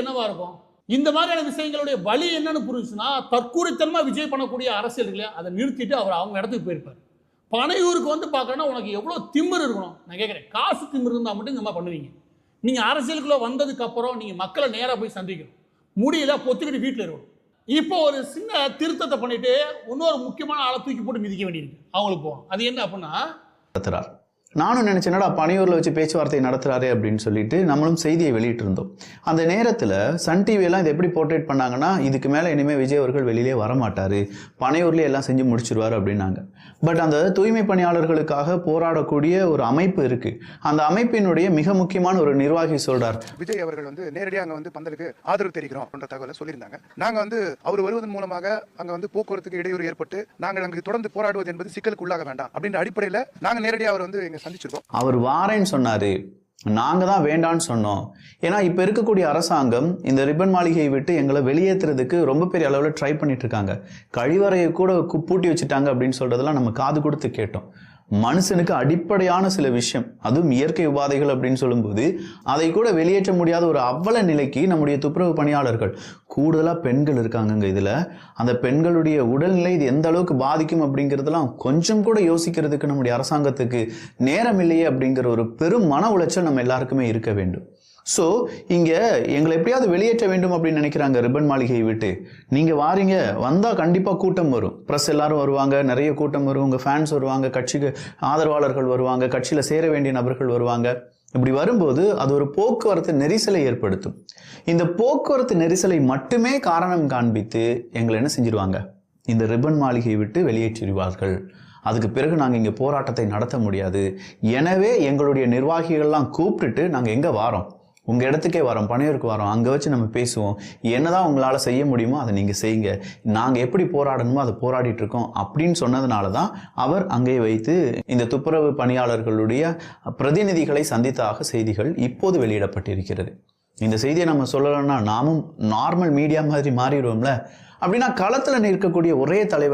என்னவா இருக்கும்? இந்த மாதிரியான விஷயங்களுடைய வழி என்னன்னு புரிஞ்சுச்சுன்னா தற்கூரித்தனமா விஜய் பண்ணக்கூடிய அரசியல் இல்லையா அதை நிறுத்திட்டு அவர் அவங்க இடத்துக்கு போயிருப்பார். பனையூருக்கு வந்து பார்க்குறேன்னா உனக்கு எவ்வளோ திமிர் இருக்கணும்? நான் கேட்குறேன் காசு திமிர் இருந்தால் மட்டும் இந்த மாதிரி பண்ணுவீங்க. நீங்கள் அரசியலுக்குள்ள வந்ததுக்கப்புறம் நீங்கள் மக்களை நேராக போய் சந்திக்கணும். முடியல பொத்துக்கிட்டு வீட்டில் இருக்கணும். இப்போ ஒரு சின்ன திருத்தத்தை பண்ணிட்டு இன்னொரு முக்கியமான ஆளை தூக்கி போட்டு மிதிக்க வேண்டியிருக்கு. அவங்களுக்கு போகணும். அது என்ன அப்படின்னா நானும் நினைச்சேன் பனையூரில் வச்சு பேச்சுவார்த்தை நடத்துறாரு அப்படின்னு சொல்லிட்டு நம்மளும் செய்தியை வெளியிட்டு இருந்தோம் அந்த நேரத்தில் சன் டிவியெல்லாம் இதை எப்படி போர்ட்ரேட் பண்ணாங்கன்னா இதுக்கு மேலே இனிமேல் விஜய் அவர்கள் வெளியிலே வரமாட்டார். பனையூர்லேயே எல்லாம் செஞ்சு முடிச்சிருவாரு அப்படின்னாங்க. பட் அந்த தூய்மை பணியாளர்களுக்காக போராடக்கூடிய ஒரு அமைப்பு இருக்குது அந்த அமைப்பினுடைய மிக முக்கியமான ஒரு நிர்வாகி சொல்கிறார் விஜய் அவர்கள் வந்து நேரடியாக அங்கே வந்து பந்தலுக்கு ஆதரவு தெரிவிக்கிறோம் அப்படின்ற தகவலை சொல்லியிருந்தாங்க. நாங்கள் வந்து அவர் வருவதன் மூலமாக அங்கே வந்து போக்குவரத்துக்கு இடையூறு ஏற்பட்டு நாங்கள் அங்கு தொடர்ந்து போராடுவது என்பது சிக்கலுக்கு உள்ளாக வேண்டாம் அப்படின்ற அடிப்படையில் நாங்கள் நேரடியாக அவர் வந்து எங்கள் சந்திச்சிருக்கோம். அவர் வாரேன்னு சொன்னாரு. நாங்க தான் வேண்டான்னு சொன்னோம். ஏன்னா இப்ப இருக்கக்கூடிய அரசாங்கம் இந்த ரிப்பன் மாளிகையை விட்டு எங்களை வெளியேற்றுறதுக்கு ரொம்ப பெரிய அளவுல ட்ரை பண்ணிட்டு இருக்காங்க. கழிவறையை கூட பூட்டி வச்சுட்டாங்க அப்படின்னு சொல்றதெல்லாம் நம்ம காது கொடுத்து கேட்டோம். மனுஷனுக்கு அடிப்படையான சில விஷயம். அதுவும் இயற்கை உபாதைகள் அப்படின்னு சொல்லும்போது அதை கூட வெளியேற்ற முடியாத ஒரு அவ்வள நிலைக்கு நம்முடைய துப்புரவு பணியாளர்கள். கூடுதலாக பெண்கள் இருக்காங்கங்க இதில். அந்த பெண்களுடைய உடல்நிலை இது எந்த அளவுக்கு பாதிக்கும் அப்படிங்கிறதெல்லாம் கொஞ்சம் கூட யோசிக்கிறதுக்கு நம்முடைய அரசாங்கத்துக்கு நேரம் இல்லையே அப்படிங்கிற ஒரு பெரும் மன உளைச்சல் நம்ம எல்லாருக்குமே இருக்க வேண்டும். ஸோ இங்கே எங்களை எப்படியாவது வெளியேற்ற வேண்டும் அப்படின்னு நினைக்கிறாங்க ரிப்பன் மாளிகையை விட்டு. நீங்கள் வாரீங்க வந்தால் கண்டிப்பாக கூட்டம் வரும். ப்ரெஸ் எல்லாரும் வருவாங்க நிறைய கூட்டம் வரும் உங்கள் ஃபேன்ஸ் வருவாங்க கட்சிக்கு ஆதரவாளர்கள் வருவாங்க கட்சியில் சேர வேண்டிய நபர்கள் வருவாங்க. இப்படி வரும்போது அது ஒரு போக்குவரத்து நெரிசலை ஏற்படுத்தும். இந்த போக்குவரத்து நெரிசலை மட்டுமே காரணம் காண்பித்து எங்களை என்ன செஞ்சிருவாங்க? இந்த ரிப்பன் மாளிகையை விட்டு வெளியேற்றிடுவார்கள். அதுக்கு பிறகு நாங்கள் இங்கே போராட்டத்தை நடத்த முடியாது. எனவே எங்களுடைய நிர்வாகிகள்லாம் கூப்பிட்டுட்டு நாங்கள் எங்கே வாரோம்? உங்கள் இடத்துக்கே வரோம் பனையூருக்கு வரோம். அங்கே வச்சு நம்ம பேசுவோம். என்னதான் உங்களால் செய்ய முடியுமோ அதை நீங்கள் செய்யுங்க. நாங்கள் எப்படி போராடணுமோ அதை போராடிட்டு இருக்கோம் அப்படின்னு சொன்னதுனால தான் அவர் அங்கே வைத்து இந்த துப்புரவு பணியாளர்களுடைய பிரதிநிதிகளை சந்தித்தாக செய்திகள் இப்போது வெளியிடப்பட்டிருக்கிறது. இந்த செய்தியை நம்ம சொல்லலைன்னா நாமும் நார்மல் மீடியா மாதிரி மாறிடுவோம்ல. அப்படின்னா களத்தில் நிற்கக்கூடிய ஒரே தலைவர்